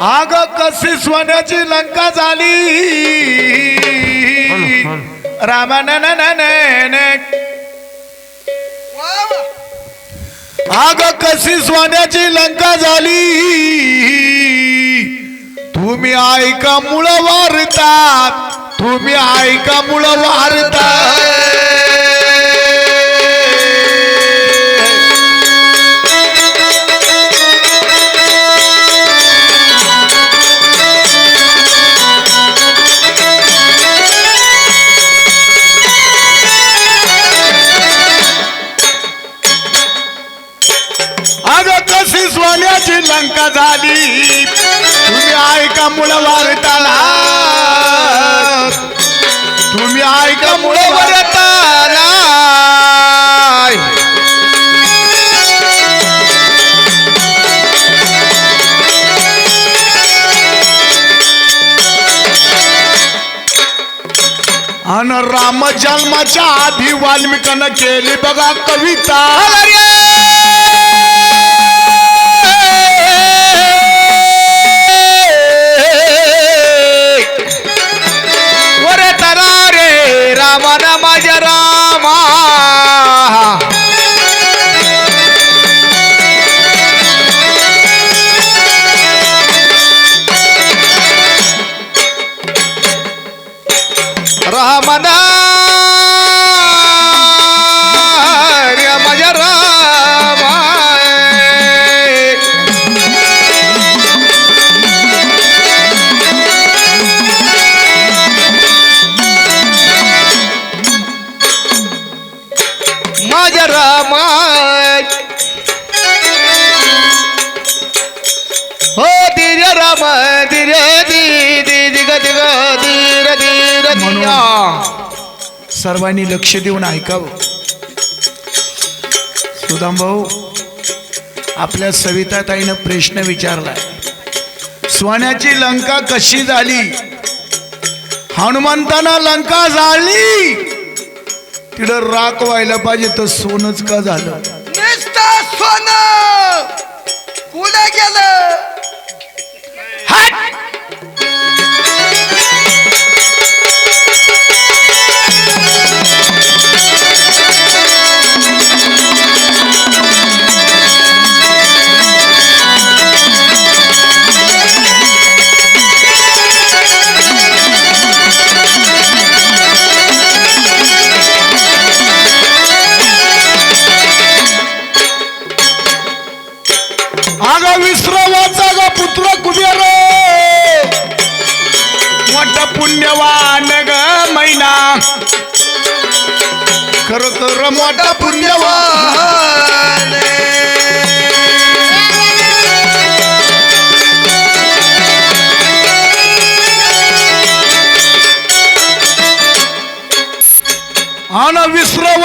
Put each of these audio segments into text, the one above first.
आग कशी सोन्याची लंका झाली? रामानन आग कशी सोन्याची लंका झाली? तुम्ही ऐका मुळ वारतात तुम्ही ऐका मुळ वारतात राम जन्माच्या आधी वाल्मिकानं केली बघा कविता। रे रामा रामा। सर्वांनी लक्ष देऊन ऐकावं. सुदाम भाऊ आपल्या सविताताईनं प्रश्न विचारलाय. सोन्याची लंका कशी झाली? हनुमंताना लंका झाली? तिथं राख व्हायला पाहिजे तर सोनच का झालं? निस्ता सोन! कुठे गेलं?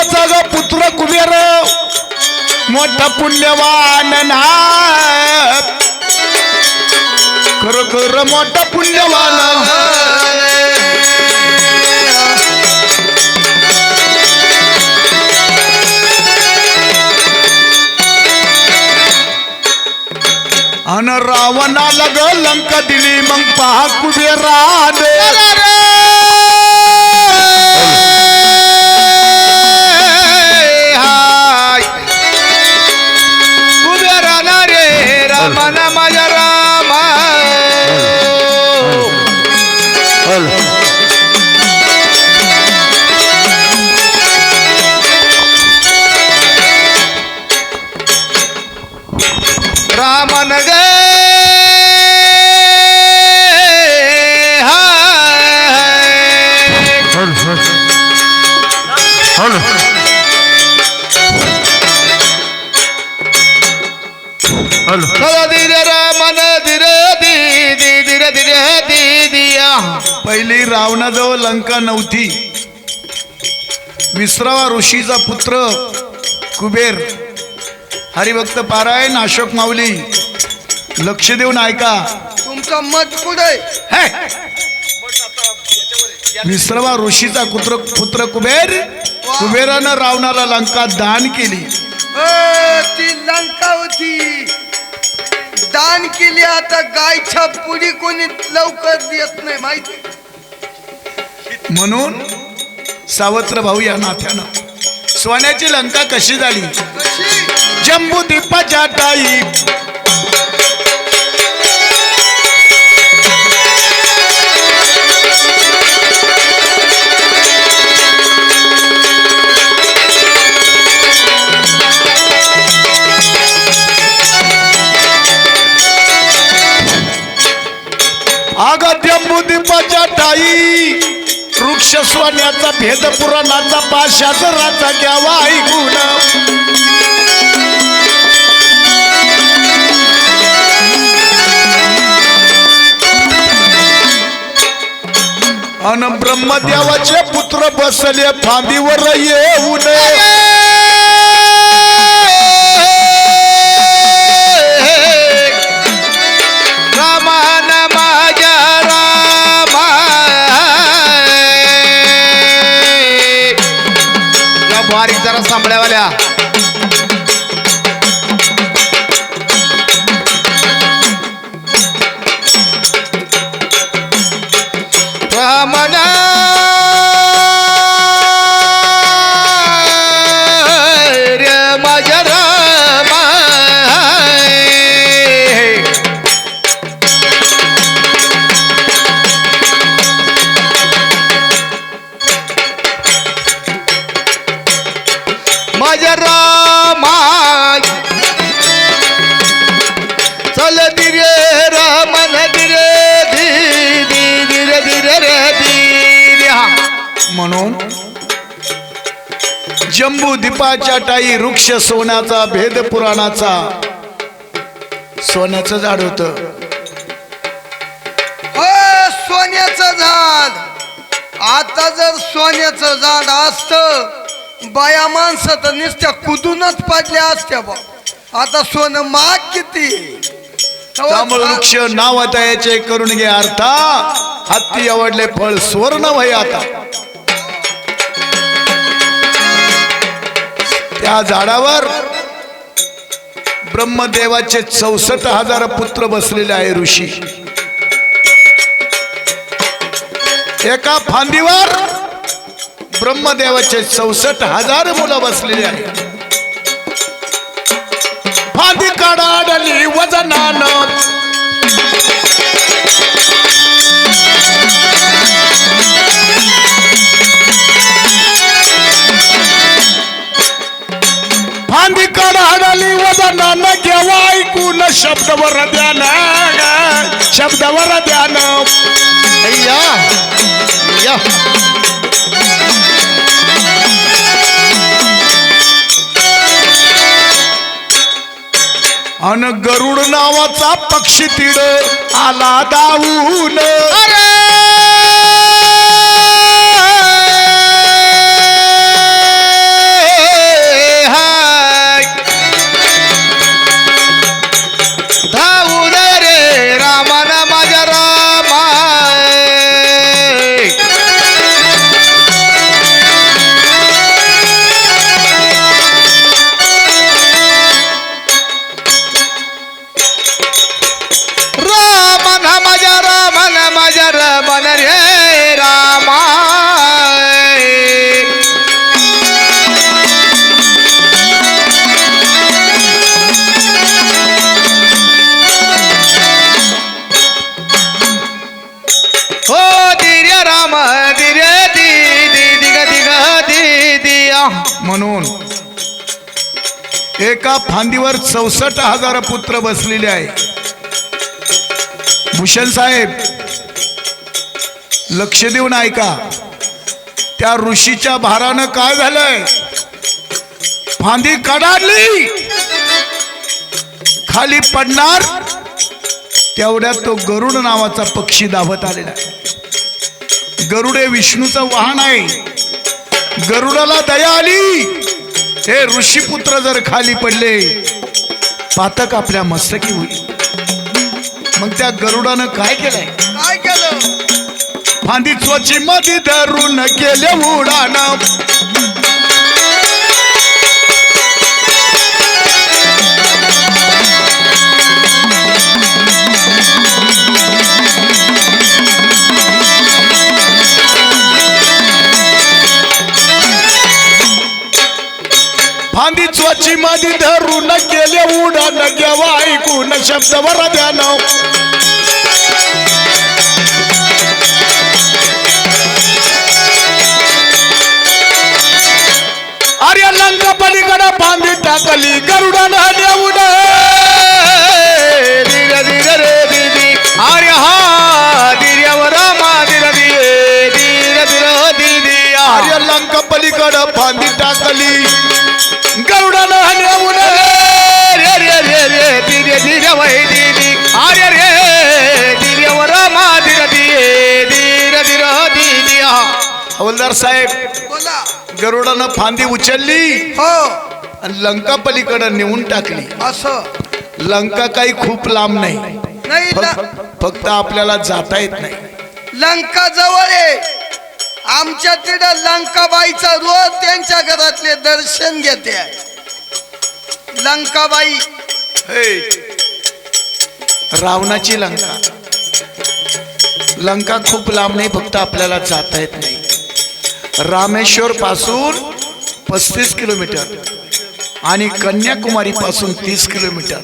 विश्रवाचा ग पुत्र कुबेर. मोठा पुण्यवान ना खरोखर मोठा पुण्यवान अन रावणाला ग लंका दिली मग पहा कुबेरा रे रामाना पहिली रावणाजवळ लंका नव्हती विसरावा ऋषीचा पुत्र कुबेर हरिभक्त पारायण अशोक माऊली लक्ष देऊन ऐका तुमचं मत हे! विसरवा ऋषीचा पुत्र पुत्र कुबेर कुबेरानं रावणाला लंका दान केली. ती लंका होती. दान केली आता गायच्या पुढी कोणी लवकर देत नाही माहिती? म्हणून सावत्र भाऊ या नात्यानं सोन्याची लंका कशी झाली? जम्बू दीपाच्या टाई आग जम्बू दीपाच्या टाई वृक्ष सोन्याचा भेद पुराणाचा पाशाचा राजा घ्यावा ऐकून. अन ब्रह्मदेवाचे पुत्र बसले फांदीवर येऊन. सांभळ्यावाल्या दीपाच्या टाई वृक्ष सोन्याचा भेद पुराणाचा. सोन्याचं झाड होत. सोन्याचं झाड. आता जर सोन्याचं झाड असत बाया माणसं तर नुसत्या कुदूनच पडल्या असत्या बा. आता सोनं माग किती? त्यामुळे वृक्ष नाव याचे करून घे अर्था हत्ती आवडले फळ सुवर्ण भय आता. त्या झाडावर ब्रह्मदेवाचे चौसष्ट हजार पुत्र बसलेले आहे ऋषी. एका फांदीवर ब्रह्मदेवाचे चौसष्ट हजार मुलं बसलेली आहे फांदी काढाडली वजनानं शब्दवर ध्यान शब्दवर ध्यान. अय्या. या अन गरुड नावाचा पक्षी तिड आला दाऊन. नजर बन रे रामा। हो धीर्य राम धीर्य दी दी दिग दिग दी दिया म्हणून एका फांदीवर चौसष्ट हजार पुत्र बसलेले आहे. भूषण साहेब लक्ष देऊन ऐका. त्या ऋषीच्या भारानं काय झालंय? फांदी कडाडली खाली पडणार. तेवढ्यात तो गरुड नावाचा पक्षी धावत आलेला आहे. गरुड हे विष्णूचं वाहन आहे. गरुडाला दया आली. हे ऋषीपुत्र जर खाली पडले पातक आपल्या मस्तकी होईल. मग त्या गरुडानं काय केलंय? काय केलं फांदी चोची मधी धरून केले उडान. फांदी चोची मधी धरून केले उडान. गेवा ऐकून शब्द ध्यान. अरे लंका पलीकडे बांधी टाकली गरुडानं देऊन धीर धीर रे दीदी अरे हा धीर्यावर मा धीर दिये धीर धीर हो दीदी अरे लंका पलीकडे बांधी टाकली गरुडानं देऊन रे रे रे रे धीरे धीरे वै दीदी आर्य रे धीर्यावर मा धीर दिये हवलदार साहेब बोला. गरुडानं फांदी उचलली हो. आणि लंका पलीकडे नेऊन टाकली. असं. लंका काही खूप लांब नाही. नाही ल- फक्त- फक्त आपल्याला जाता येत नाही. लंका जवळ आहे. आमच्या तिथं लंकाबाईचा रोज त्यांच्या घरातले दर्शन घेते. लंकाबाई. रावणाची लंका. लंका खूप लांब नाही फक्त आपल्याला जाता येत नाही. रामेश्वर पासून पस्तीस किलोमीटर आणि कन्याकुमारी पासून तीस किलोमीटर.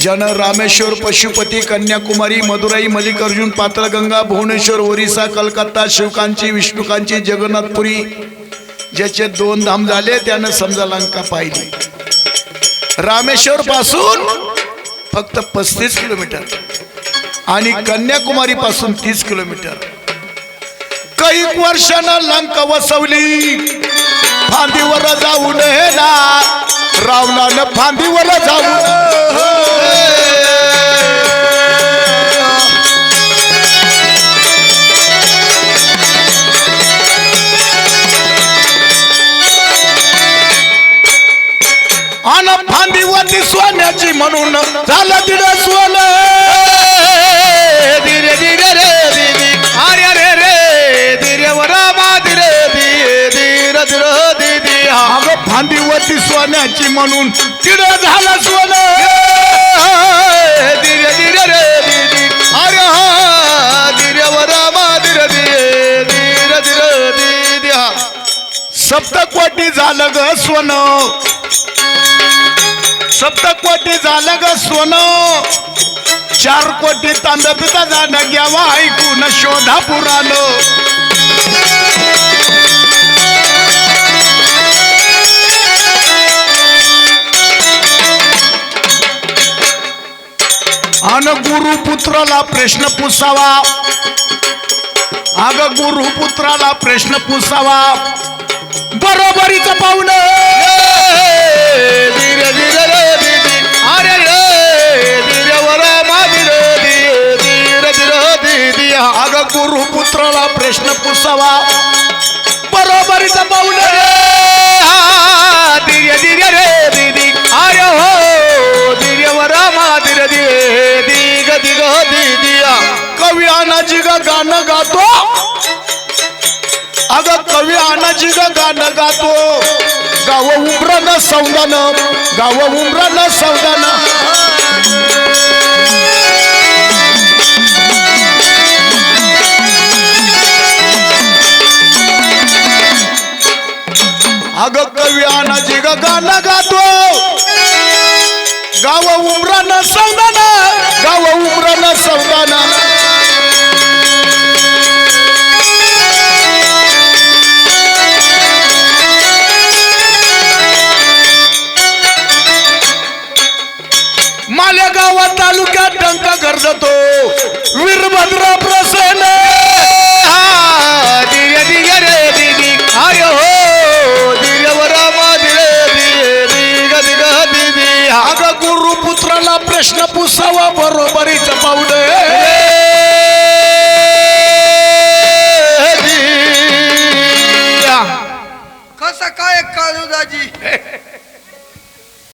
जन रामेश्वर पशुपती कन्याकुमारी मदुराई मल्लिकार्जुन पातळगंगा भुवनेश्वर ओरिसा कलकत्ता शिवकांची विष्णुकांची जगन्नाथपुरी ज्याचे दोन धाम झाले त्यानं समजा लंका पाहिली. रामेश्वर पासून फक्त पस्तीस किलोमीटर आणि कन्याकुमारी पासून तीस किलोमीटर. कैक वर्षानं लंका वसवली. फांदीवर जाऊन हे ना रावणानं फांदीवर जाऊन. आन फांदीवरती सोन्याची म्हणून झालं तिथं सोनं. फांदीवरती सोन्याची म्हणून तिड झालं सोनं. धीरे धीरे रे अरे हा धीर्यावर मा धीर धीरे धीर धीरे दीदी हा. सप्तकोटी झालं ग सोनं. सप्तकोटी झालं ग सोनं. चार कोटी तांद पिता जाणं घ्यावा ऐकून शोधा पुराण पुत्राला प्रश्न पुसावा. अग गुरु पुत्राला प्रश्न पुसावा. बरोबरीच पाहुण. अग गुरु पुत्राला प्रश्न पुसावा. बरोबरीचा पाहुण. अगं कवी अनाजी गाणं गातो. गाव उमरण सौदान गाव उमरण सौदान. तालुक्यात डंका गरजतो वीरभद्र प्रसेने हा.